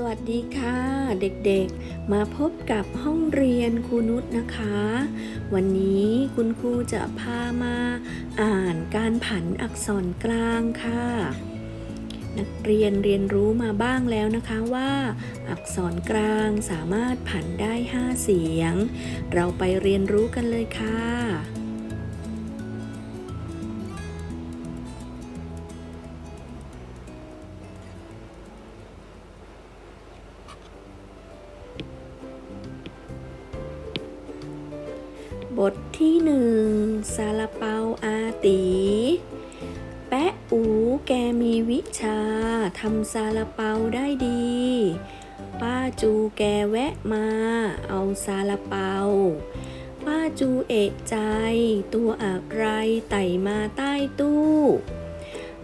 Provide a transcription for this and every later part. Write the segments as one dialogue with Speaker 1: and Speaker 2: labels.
Speaker 1: สวัสดีค่ะเด็กๆ มาพบกับห้องเรียนครูนุชนะคะ วันนี้คุณครูจะพามาอ่านการผันอักษรกลางค่ะ นักเรียนเรียนรู้มาบ้างแล้วนะคะว่า อักษรกลางสามารถผันได้ 5 เสียง เราไปเรียนรู้กันเลยค่ะ บทที่หนึ่งซาลาเปาอาตี แปะอูแกมีวิชาทำซาลาเปาได้ดี ป้าจูแกแวะมา เอาซาลาเปา ป้าจูเอกใจ ตัวอะไรไต่มาใต้ตู้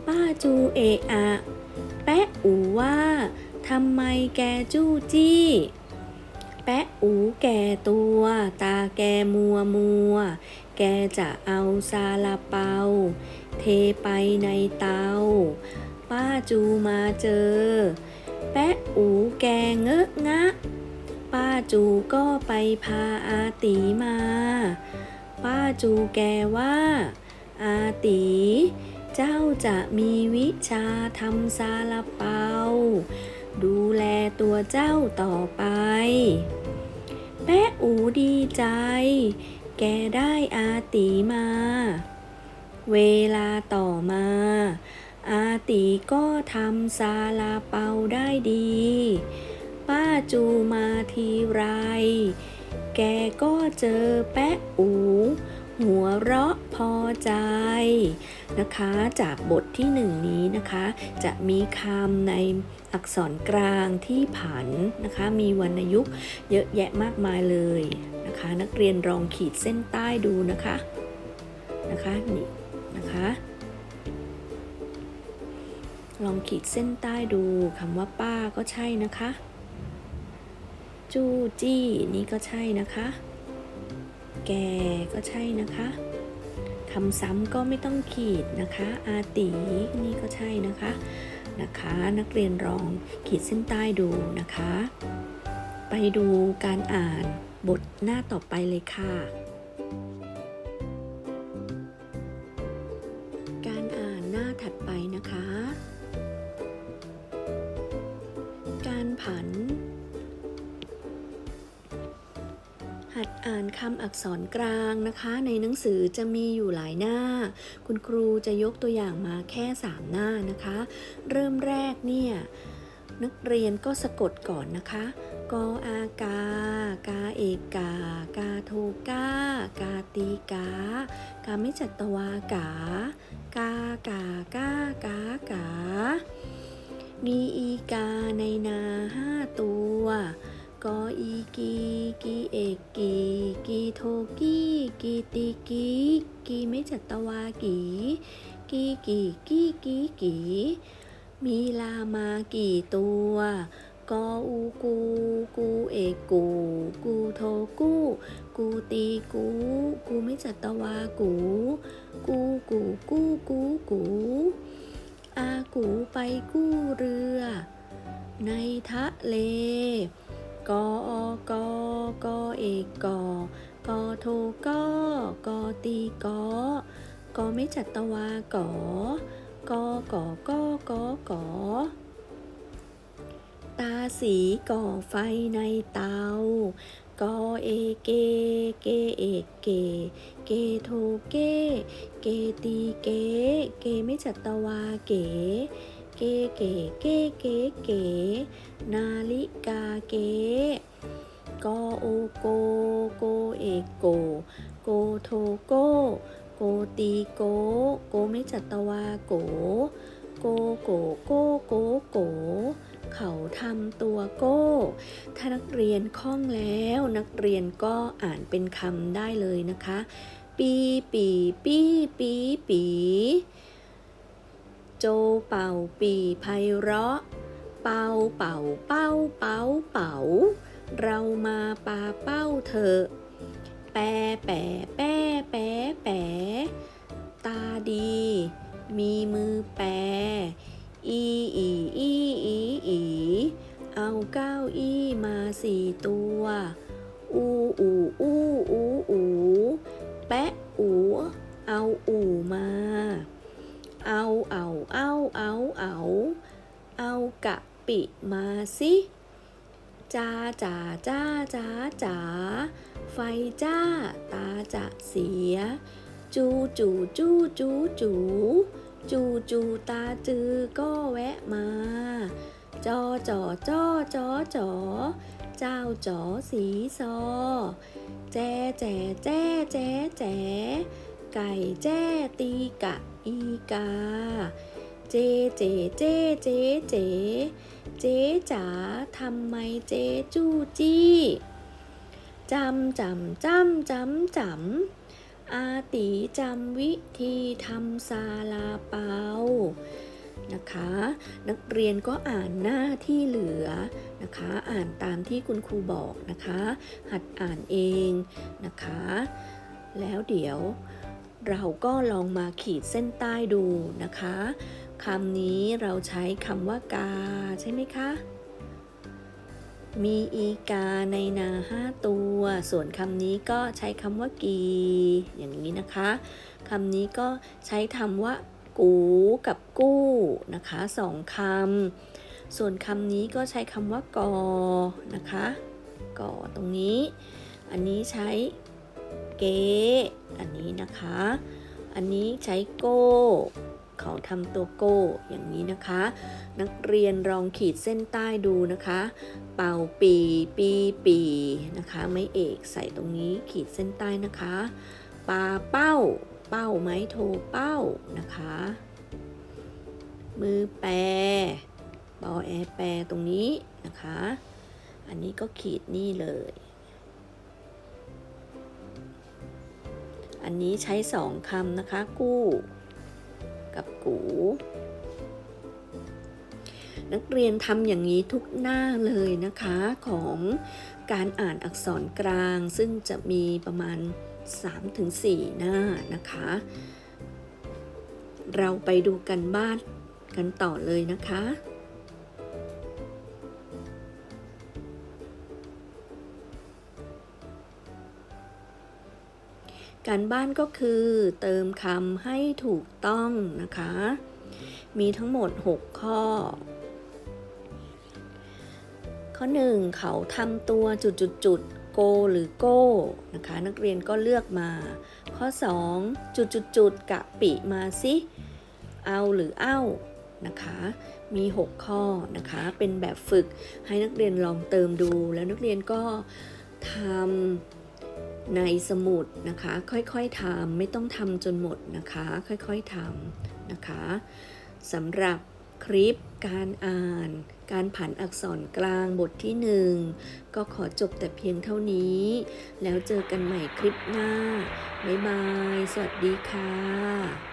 Speaker 1: ป้าจูเอะอะ แปะอูว่าทำไมแกจู้จี้ แปะอูแก่ตัว ตาแกมัวมัว แกจะเอาซาลาเปา เทไปในเตา ป้าจูมาเจอ แปะอูแกเงอะงะ ป้าจูก็ไปพาอาตีมา ป้าจูแกว่า อาตีเจ้าจะมีวิชาทำซาลาเปา ดูแลตัวเจ้าต่อไป แป๊ะอูดีใจ แกได้อาตีมา เวลาต่อมา อาตีก็ทำซาลาเปาได้ดี ป้าจูมาทีไร แกก็เจอแป๊ะอู หัวเราะพอใจนะคะ จากบทที่หนึ่งนี้นะคะ จะมีคำในอักษรกลางที่ผันนะคะ มีวรรณยุกต์เยอะแยะมากมายเลยนะคะ นักเรียนลองขีดเส้นใต้ดูนะคะนะคะนี่นะคะลองขีดเส้นใต้ดูคำว่าป้าก็ใช่นะคะ จู้จี้นี่ก็ใช่นะคะ แกก็ใช่นะคะคำซ้ำก็ไม่ต้องขีดนะคะ อาตีนี่ก็ใช่นะคะนะคะ นักเรียนลองขีดเส้นใต้ดูนะคะ ไปดูการอ่านบทหน้าต่อไปเลยค่ะ การอ่านหน้าถัดไปนะคะ การผัน หัดอ่านคำอักษรกลางนะคะ ในหนังสือจะมีอยู่หลายหน้า คุณครูจะยกตัวอย่างมาแค่ 3 หน้านะคะ เริ่มแรกเนี่ยนักเรียนก็สะกดก่อนนะคะ กออากา กาเอกา กาโทกา กาตีกา กาไม่จัตวากา กากากากากามีอีกาในนาห้าตัว กออีกีกีเอกกีกีโทกีกีตีกีกีไม่จัตวากีกีกีกีกีกีมีลามากี่ตัวกออูกู กูเอกกู กูโทกู กูตีกู กูไม่จัตวากู กูกูกูกูกูอากูไปกู้เรือ ในทะเล กอกอกอเอกกอกอโทกอกอตีกอกอไม่จัตวากอกอกอกอกอกอตาสีก่อไฟในเตากอเอเก เกเอกเก เกโทเก เกตีเก เกไม่จัตวาเก กเกเกเกเกนาฬิกาเกกโอโกโกเอโก โกโทโก โกตีโก โกไม่จัตวาโก โกโกโกโกโก เขาทำตัวโก้ ถ้านักเรียนคล่องแล้วนักเรียนก็อ่านเป็นคำได้เลยนะคะ ปีปีปีปีปี โจเป่าปีไพเราะ เป่าเป่าเป้าเป่าเป่า เรามาปาเป้าเถอะแปแปแปะแปแปะตาดี มีมือแปรอีอีอีอีอีเอาเก้าอี้มาสี่ตัว อูอูอูอูอูแปะอู เอาอูมา เอาเอาเอาเอาเอาเอากะปิมาสิจ้าจ้าจ้าจ้าจ๋าไฟจ้าตาจะเสีย จูจูจูจูจูจูจูตาจือก็แวะมา จอจอจอจอจอเจ้าจอสีซอ แจแจแจแจแจ ไก่แจ้ตีกะอีกา เจเจเจเจเจ เจ๊จ๋าทำไมเจ๊จู้จี้จำจำจำจำจำอาตีจำวิธีทำซาลาเปานะคะ นักเรียนก็อ่านหน้าที่เหลือนะคะ อ่านตามที่คุณครูบอกนะคะ หัดอ่านเองนะคะ แล้วเดี๋ยว เราก็ลองมาขีดเส้นใต้ดูนะคะคำนี้เราใช้คำว่ากาใช่ไหมคะ มีอีกาในนาห้าตัว ส่วนคำนี้ก็ใช้คำว่ากี อย่างนี้นะคะคำนี้ก็ใช้คำว่ากูกับกู้นะคะสองคำส่วนคำนี้ก็ใช้คำว่ากอนะคะกอตรงนี้ อันนี้ใช้ เกอันนี้นะคะ อันนี้ใช้โก้ เขาทำตัวโก้อย่างนี้นะคะ นักเรียนลองขีดเส้นใต้ดูนะคะ เป่าปีปีปีนะคะ ไม่เอกใส่ตรงนี้ขีดเส้นใต้นะคะปลาเป้า เป้าไม้โทเป้านะคะ มือแปรบอแอแปรตรงนี้นะคะ อันนี้ก็ขีดนี่เลย นนี้ใช้สองคำนะคะ กู้ กับกู นักเรียนทำอย่างนี้ทุกหน้าเลยนะคะของการอ่านอักษรกลาง ซึ่งจะมีประมาณ 3-4 หน้านะคะ เราไปดูกันบ้านกันต่อเลยนะคะ การบ้านก็คือเติมคำให้ถูกต้องนะคะ มีทั้งหมด 6 ข้อ ข้อ 1 เขาทำตัวจุดจุดจุดโกหรือโก้นะคะนักเรียนก็เลือกมา ข้อ 2 จุดจุดจุดกะปิมาสิเอาหรือเอ้านะคะมี 6 ข้อนะคะเป็นแบบฝึกให้นักเรียนลองเติมดู แล้วนักเรียนก็ทำ ในสมุดนะคะ ค่อยๆทำไม่ต้องทำจนหมดนะคะ ค่อยๆทำนะคะสำหรับคลิปการอ่าน การผันอักษรกลางบทที่หนึ่งก็ขอจบแต่เพียงเท่านี้ แล้วเจอกันใหม่คลิปหน้า บ๊ายบาย สวัสดีค่ะ